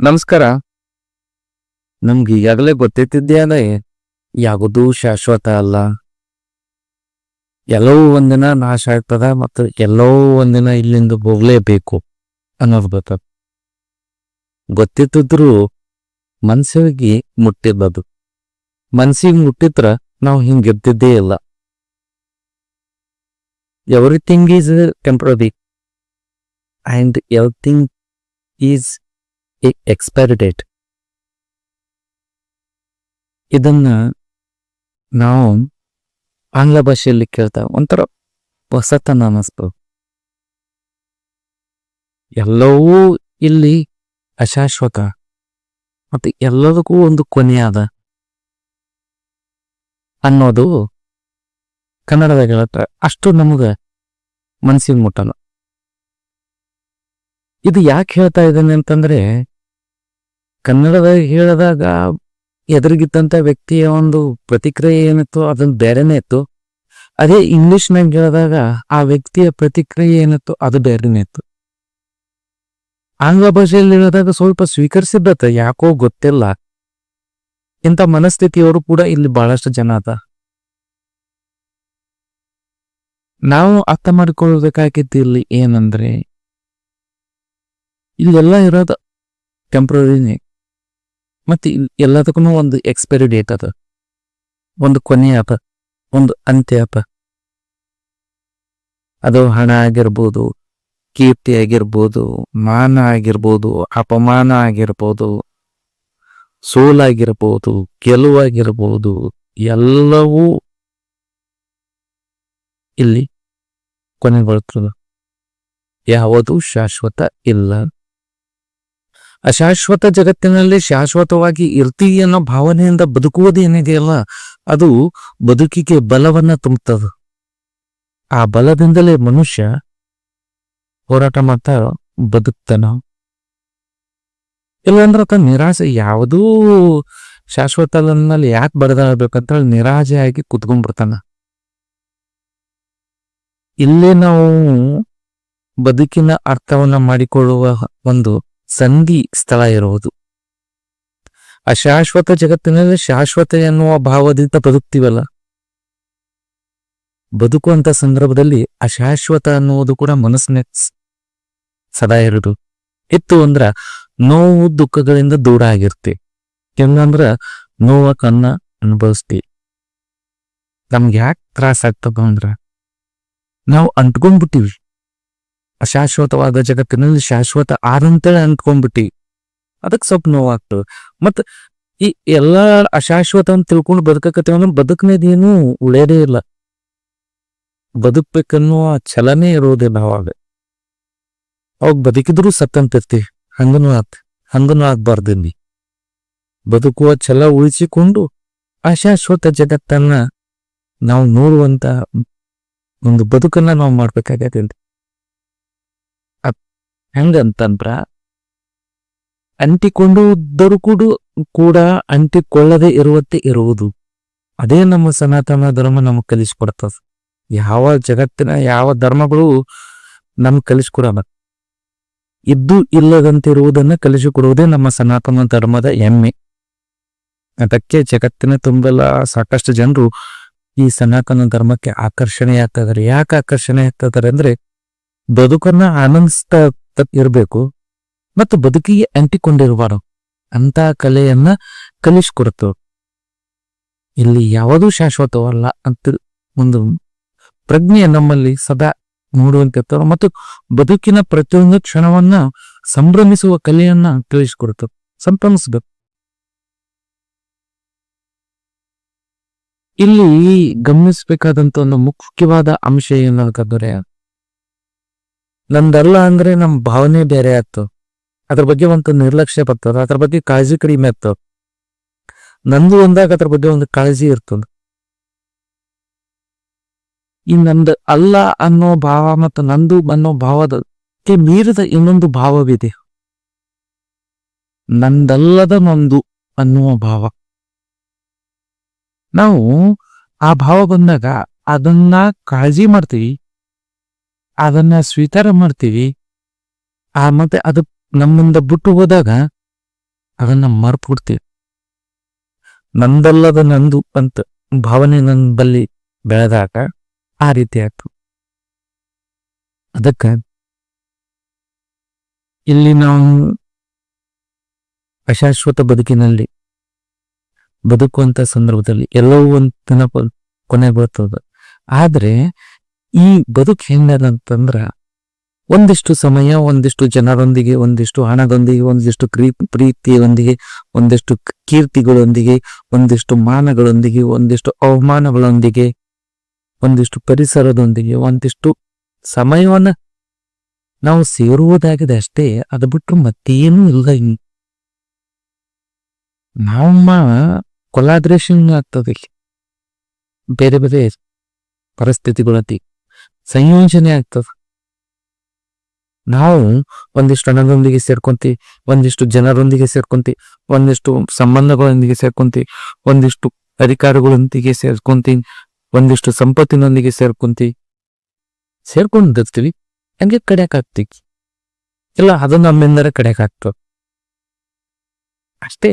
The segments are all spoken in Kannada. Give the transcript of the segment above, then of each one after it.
ನಮಸ್ಕಾರ. ನಮ್ಗೆ ಈಗಾಗಲೇ ಗೊತ್ತಿದ್ದೇ ಯಾವುದೂ ಶಾಶ್ವತ ಅಲ್ಲ. ಎಲ್ಲವೂ ಒಂದಿನ ನಾಶ ಆಗ್ತದ ಮತ್ತು ಎಲ್ಲವೂ ಒಂದಿನ ಇಲ್ಲಿಂದ ಹೋಗ್ಲೇಬೇಕು ಅನ್ನೋದು ಗೊತ್ತ. ಗೊತ್ತಿತ್ತಿದ್ರು ಮನ್ಸಿಗೆ ಮುಟ್ಟಿದ್ದದು. ಮನ್ಸಿಗೆ ಮುಟ್ಟಿದ್ರ ನಾವು ಹಿಂಗಿರ್ತಿದ್ದೇ ಇಲ್ಲ. Everything is temporary and everything is expiry date ಇದನ್ನ ನಾವು ಆಂಗ್ಲ ಭಾಷೆಯಲ್ಲಿ ಕೇಳ್ತಾ ಒಂಥರ ಹೊಸತನ ಅನ್ನಿಸ್ಬೋದು ಎಲ್ಲವೂ ಇಲ್ಲಿ ಅಶಾಶ್ವತ. ಮತ್ತು ಎಲ್ಲದಕ್ಕೂ ಒಂದು ಕೊನೆಯಾದ ಅನ್ನೋದು ಕನ್ನಡದಾಗ ಹೇಳತ್ತ ಅಷ್ಟು ನಮಗೆ ಮನಸ್ಸಿಗೆ ಮುಟ್ಟಲ್ಲ. ಇದು ಯಾಕೆ ಹೇಳ್ತಾ ಇದ್ದೇನೆ ಅಂತಂದ್ರೆ ಕನ್ನಡದಾಗ ಹೇಳಿದಾಗ ಎದುರಿಗಿದ್ದಂಥ ವ್ಯಕ್ತಿಯ ಒಂದು ಪ್ರತಿಕ್ರಿಯೆ ಏನಿತ್ತು ಅದನ್ನ ಬೇರೆನೇ ಇತ್ತು. ಅದೇ ಇಂಗ್ಲಿಷ್ನಾಗ ಹೇಳಿದಾಗ ಆ ವ್ಯಕ್ತಿಯ ಪ್ರತಿಕ್ರಿಯೆ ಏನಿತ್ತು ಅದು ಬೇರೆನೇ ಇತ್ತು. ಆಂಗ್ಲ ಭಾಷೆಯಲ್ಲಿ ಹೇಳಿದಾಗ ಸ್ವಲ್ಪ ಸ್ವೀಕರಿಸಿದ್ದತ್ತ ಯಾಕೋ ಗೊತ್ತಿಲ್ಲ. ಇಂಥ ಮನಸ್ಥಿತಿಯವರು ಕೂಡ ಇಲ್ಲಿ ಬಹಳಷ್ಟು ಜನ ಅದ. ನಾವು ಅರ್ಥ ಮಾಡಿಕೊಳ್ಳಬೇಕಾಗಿದ್ದು ಇಲ್ಲಿ ಏನಂದ್ರೆ ಇಲ್ಲೆಲ್ಲ ಇರೋದು ಟೆಂಪ್ರರಿನೇ ಮತ್ತು ಎಲ್ಲದಕ್ಕೂ ಒಂದು ಎಕ್ಸ್ಪೈರಿ ಡೇಟ್ ಅದ. ಒಂದು ಕೊನೆ ಅದ ಒಂದು ಅಂತ್ಯ ಅದ ಅದು ಹಣ ಆಗಿರ್ಬೋದು, ಕೀರ್ತಿ ಆಗಿರ್ಬೋದು, ಮಾನ ಆಗಿರ್ಬೋದು, ಅಪಮಾನ ಆಗಿರ್ಬೋದು ಸೋಲಾಗಿರ್ಬೋದು ಗೆಲುವಾಗಿರ್ಬೋದು ಎಲ್ಲವೂ ಇಲ್ಲಿ ಕೊನೆಗೊಳ್ತದ. ಯಾವುದು ಶಾಶ್ವತ ಇಲ್ಲ. ಅಶಾಶ್ವತ ಜಗತ್ತಿನಲ್ಲಿ ಶಾಶ್ವತವಾಗಿ ಇರ್ತೀವಿ ಅನ್ನೋ ಭಾವನೆಯಿಂದ ಬದುಕುವುದು ಏನಿದೆಯಲ್ಲ, ಅದು ಬದುಕಿಗೆ ಬಲವನ್ನ ತುಂಬುತ್ತದ. ಆ ಬಲದಿಂದಲೇ ಮನುಷ್ಯ ಹೋರಾಟ ಮಾಡ್ತಾ ಬದುಕ್ತಾನ. ಇಲ್ಲಾಂದ್ರೆ ಆತ ನಿರಾಸೆ, ಯಾವುದೂ ಶಾಶ್ವತನಲ್ಲಿ ಯಾಕೆ ಬಡದಾಡ್ಬೇಕಂತ ಹೇಳಿ ಆಗಿ ಕುತ್ಕೊಂಡ್ಬಿಡ್ತಾನ. ಇಲ್ಲೇ ನಾವು ಬದುಕಿನ ಅರ್ಥವನ್ನ ಮಾಡಿಕೊಳ್ಳುವ ಒಂದು ಸಂಧಿ ಸ್ಥಳ ಇರುವುದು. ಅಶಾಶ್ವತ ಜಗತ್ತಿನಲ್ಲಿ ಶಾಶ್ವತ ಎನ್ನುವ ಭಾವದಿಂದ ಬದುಕ್ತಿವಲ್ಲ? ಬದುಕುವಂತ ಸಂದರ್ಭದಲ್ಲಿ ಅಶಾಶ್ವತ ಅನ್ನುವುದು ಕೂಡ ಮನಸ್ಸಿನ ಸದಾ ಇರುದು ಇತ್ತು ಅಂದ್ರ ನೋವು ದುಃಖಗಳಿಂದ ದೂರ ಆಗಿರ್ತಿ. ಹೆಂಗಂದ್ರ ನೋವ ಕನ್ನ ಅನುಭವಿಸ್ತಿ. ನಮ್ಗೆ ಯಾಕೆ ತ್ರಾಸ ಆಗ್ತದ ಅಂದ್ರ, ನಾವು ಅಂಟ್ಕೊಂಡ್ಬಿಟ್ಟಿವಿ. ಅಶಾಶ್ವತವಾದ ಜಗತ್ತಿನಲ್ಲಿ ಶಾಶ್ವತ ಆದಂತೇಳಿ ಅಂದ್ಕೊಂಡ್ಬಿಟ್ಟಿ. ಅದಕ್ಕೆ ಸ್ವಲ್ಪ ನೋವಾಗ್ತದೆ ಮತ್ತ ಈ ಎಲ್ಲಾ ಅಶಾಶ್ವತ ಅಂತ ತಿಳ್ಕೊಂಡು ಬದುಕಕತ್ತೀವಿ ಅಂದ್ರೆ ಬದುಕನೇದೇನು ಉಳಿಯೋದೇ ಇಲ್ಲ. ಬದುಕ್ಬೇಕನ್ನುವ ಛಲನೇ ಇರೋದಿಲ್ಲ ಅವಾಗ. ಅವಾಗ ಬದುಕಿದ್ರು ಸತ್ತಂತಿರ್ತಿ. ಹಂಗನೂ ಆತ್. ಹಂಗನೂ ಆಗ್ಬಾರ್ದಿಲ್ಲಿ ಬದುಕುವ ಛಲ ಉಳಿಸಿಕೊಂಡು ಅಶಾಶ್ವತ ಜಗತ್ತನ್ನ ನಾವು ನೋಡುವಂತ ಒಂದು ಬದುಕನ್ನ ನಾವು ಮಾಡ್ಬೇಕಾಗತ್ತೆ ಹೆಂಗಂತಂದ್ರ ಅಂಟಿಕೊಂಡು ಕೂಡ ಕೂಡ ಅಂಟಿಕೊಳ್ಳದೆ ಇರುವಂತೆ ಇರುವುದು. ಅದೇ ನಮ್ಮ ಸನಾತನ ಧರ್ಮ ನಮಗ್ ಕಲಿಸ್ಕೊಡ್ತದ. ಯಾವ ಜಗತ್ತಿನ ಯಾವ ಧರ್ಮಗಳು ನಮ್ಗ್ ಕಲಿಸ್ಕೊಡಲ್ಲ. ಇದ್ದು ಇಲ್ಲದಂತೆ ಇರುವುದನ್ನ ಕಲಿಸಿಕೊಡುವುದೇ ನಮ್ಮ ಸನಾತನ ಧರ್ಮದ ಹೆಮ್ಮೆ. ಅದಕ್ಕೆ ಜಗತ್ತಿನ ತುಂಬೆಲ್ಲ ಸಾಕಷ್ಟು ಜನರು ಈ ಸನಾತನ ಧರ್ಮಕ್ಕೆ ಆಕರ್ಷಣೆ ಆಗ್ತದಾರೆ ಯಾಕೆ ಆಕರ್ಷಣೆ ಆಗ್ತದಾರೆ ಅಂದ್ರೆ, ಬದುಕನ್ನ ಆನಂದಿಸ್ತಾ ಇರಬೇಕು ಮತ್ತು ಬದುಕಿಗೆ ಅಂಟಿಕೊಂಡಿರಬಾರದು ಅಂತ ಕಲೆಯನ್ನ ಕಲಿಸ್ಕೊಡ್ತು ಇಲ್ಲಿ ಯಾವುದೂ ಶಾಶ್ವತವಲ್ಲ ಅಂತ ಒಂದು ಪ್ರಜ್ಞೆ ನಮ್ಮಲ್ಲಿ ಸದಾ ನೋಡುವಂತಿರ್ತವೆ ಮತ್ತು ಬದುಕಿನ ಪ್ರತಿಯೊಂದು ಕ್ಷಣವನ್ನ ಸಂಭ್ರಮಿಸುವ ಕಲೆಯನ್ನ ಕಲಿಸ್ಕೊಡ್ತು ಸಂಭ್ರಮಿಸಬೇಕು. ಇಲ್ಲಿ ಗಮನಿಸಬೇಕಾದಂತ ಒಂದು ಮುಖ್ಯವಾದ ಅಂಶ ಏನಂತಂದ್ರೆ ನಂದಲ್ಲ ಅಂದ್ರೆ ನಮ್ ಭಾವನೆ ಬೇರೆ ಆಯ್ತು. ಅದ್ರ ಬಗ್ಗೆ ಒಂದು ನಿರ್ಲಕ್ಷ್ಯ ಬರ್ತದ, ಅದ್ರ ಬಗ್ಗೆ ಕಾಳಜಿ ಕಡಿಮೆ ಆಯ್ತು ನಂದು ಒಂದಾಗ ಅದ್ರ ಬಗ್ಗೆ ಒಂದು ಕಾಳಜಿ ಇರ್ತದ. ಈ ನಂದು ಅಲ್ಲ ಅನ್ನೋ ಭಾವ ಮತ್ತು ನಂದು ಅನ್ನೋ ಭಾವದಕ್ಕೆ ಮೀರಿದ ಇನ್ನೊಂದು ಭಾವವಿದೆ. ನಂದಲ್ಲದ ನಂದು ಅನ್ನುವ ಭಾವ. ನಾವು ಆ ಭಾವ ಬಂದಾಗ ಅದನ್ನ ಕಾಳಜಿ ಮಾಡ್ತೀವಿ. ಅದನ್ನ ಸ್ವೀಕಾರ ಮಾಡ್ತೀವಿ. ಆ ಮತ್ತೆ ಅದು ನಮ್ಮಿಂದ ಬಿಟ್ಟು ಹೋದಾಗ ಅದನ್ನ ಮರ್ತ್ಬಿಡ್ತೀವಿ. ನಂದಲ್ಲದ ನಂದು ಅಂತ ಭಾವನೆ ನನ್ನ ಬಲ್ಲಿ ಬೆಳೆದಾಗ ಆ ರೀತಿ ಆಯ್ತು. ಅದಕ್ಕ ಇಲ್ಲಿ ನಾವು ಅಶಾಶ್ವತ ಬದುಕಿನಲ್ಲಿ ಬದುಕುವಂತ ಸಂದರ್ಭದಲ್ಲಿ ಎಲ್ಲವೂ ಒಂದು ದಿನ ಕೊನೆ ಬರ್ತದ. ಆದ್ರೆ ಈ ಬದುಕು ಹೆಂಗದಂತಂದ್ರ ಒಂದಿಷ್ಟು ಸಮಯ, ಒಂದಿಷ್ಟು ಜನರೊಂದಿಗೆ, ಒಂದಿಷ್ಟು ಹಣದೊಂದಿಗೆ, ಒಂದಿಷ್ಟು ಕ್ರೀ, ಪ್ರೀತಿಯೊಂದಿಗೆ, ಒಂದಿಷ್ಟು ಕೀರ್ತಿಗಳೊಂದಿಗೆ, ಒಂದಿಷ್ಟು ಮಾನಗಳೊಂದಿಗೆ, ಒಂದಿಷ್ಟು ಅವಮಾನಗಳೊಂದಿಗೆ, ಒಂದಿಷ್ಟು ಪರಿಸರದೊಂದಿಗೆ, ಒಂದಿಷ್ಟು ಸಮಯವನ್ನ ನಾವು ಸೇರುವುದಾಗಿದೆ ಅಷ್ಟೇ, ಅದು ಬಿಟ್ಟು ಮತ್ತೇನೂ ಇಲ್ಲ ನಮ್ಮ ಕೊಲಾಬ್ರೇಷನ್ ಆಗ್ತದೆ ಬೇರೆ ಬೇರೆ ಪರಿಸ್ಥಿತಿಗಳೊಂದಿಗೆ ಸಂಯೋಜನೆ ಆಗ್ತದೆ. ನಾವು ಒಂದಿಷ್ಟು ಹಣದೊಂದಿಗೆ ಸೇರ್ಕೊಂತಿ ಒಂದಿಷ್ಟು ಜನರೊಂದಿಗೆ ಸೇರ್ಕೊಂತಿ ಒಂದಿಷ್ಟು ಸಂಬಂಧಗಳೊಂದಿಗೆ ಸೇರ್ಕೊಂತಿ ಒಂದಿಷ್ಟು ಅಧಿಕಾರಗಳೊಂದಿಗೆ ಸೇರ್ಕೊಂತಿ ಒಂದಿಷ್ಟು ಸಂಪತ್ತಿನೊಂದಿಗೆ ಸೇರ್ಕೊಂತಿ ಸೇರ್ಕೊಂಡಿರ್ತೀವಿ, ಹಂಗೆ ಕಡೆಯಕ್ ಇಲ್ಲ ಅದು ನಮ್ಮಿಂದಲೇ ಕಡೆಯಕ್ ಅಷ್ಟೇ.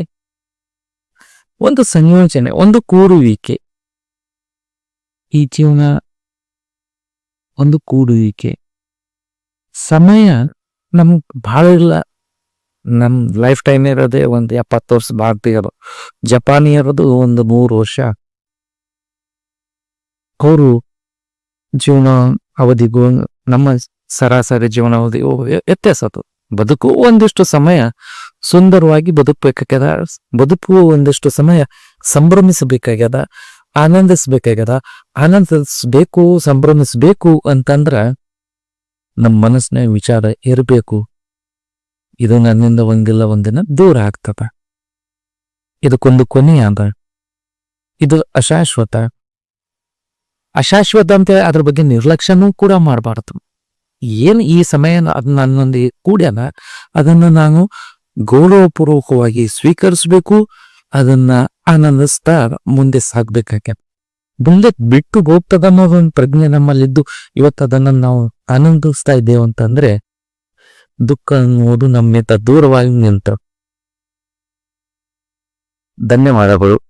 ಒಂದು ಸಂಯೋಜನೆ, ಒಂದು ಕೂರುವಿಕೆ. ಈ ಜೀವನ ಒಂದು ಕೂಡುವಿಕೆ. ಸಮಯ ನಮ್ಗೆ ಭಾಳ ಇಲ್ಲ. ನಮ್ ಲೈಫ್ ಟೈಮ್ ಇರೋದೇ ಒಂದು ಎಪ್ಪತ್ತು ವರ್ಷ ಭಾರತೀಯರು ಜಪಾನಿಯರದು ಒಂದು ಮೂರು ವರ್ಷ. ಅವರು ಜೀವನ ಅವಧಿಗೂ ನಮ್ಮ ಸರಾಸರಿ ಜೀವನ ಅವಧಿ ವ್ಯ- ವ್ಯತ್ಯಾಸ ಅದು. ಬದುಕು ಒಂದಿಷ್ಟು ಸಮಯ ಸುಂದರವಾಗಿ ಬದುಕಬೇಕಾಗ್ಯದ. ಬದುಕು ಒಂದಿಷ್ಟು ಸಮಯ ಸಂಭ್ರಮಿಸಬೇಕಾಗ್ಯದ. ಆನಂದಿಸ್ಬೇಕಾಗ್ಯದ? ಆನಂದಿಸ್ಬೇಕು, ಸಂಭ್ರಮಿಸ್ಬೇಕು ಅಂತಂದ್ರ ನಮ್ಮ ಮನಸ್ಸಿನ ವಿಚಾರ ಇರಬೇಕು. ಇದು ನನ್ನಿಂದ ಒಂದಿಲ್ಲ, ಒಂದಿನ ದೂರ ಆಗ್ತದ. ಇದಕ್ಕೊಂದು ಕೊನೆ ಅದ. ಇದು ಅಶಾಶ್ವತ. ಅಶಾಶ್ವತ ಅಂತ ಅದ್ರ ಬಗ್ಗೆ ನಿರ್ಲಕ್ಷ್ಯನೂ ಕೂಡ ಮಾಡಬಾರದು. ಏನು ಈ ಸಮಯ ನನ್ನೊಂದಿಗೆ ಕೂಡ್ಯಲ್ಲ ಅದನ್ನು ನಾನು ಗೌರವಪೂರ್ವಕವಾಗಿ ಸ್ವೀಕರಿಸಬೇಕು ಅದನ್ನ ಆನಂದಿಸ್ತಾ ಮುಂದೆ ಸಾಗ್ಬೇಕಾಗ್ಯದ ಮುಂದೆ ಬಿಟ್ಟು ಹೋಗ್ತದ ಅನ್ನೋದೊಂದು ಪ್ರಜ್ಞೆ ನಮ್ಮಲ್ಲಿದ್ದು, ಇವತ್ತು ಅದನ್ನ ನಾವು ಆನಂದಿಸ್ತಾ ಇದ್ದೇವೆ ಅಂತಂದ್ರೆ, ದುಃಖ ಅನ್ನೋದು ನಮ್ಮಿಂದ ದೂರವಾಗಿ ನಿಂತ. ಧನ್ಯವಾದಗಳು.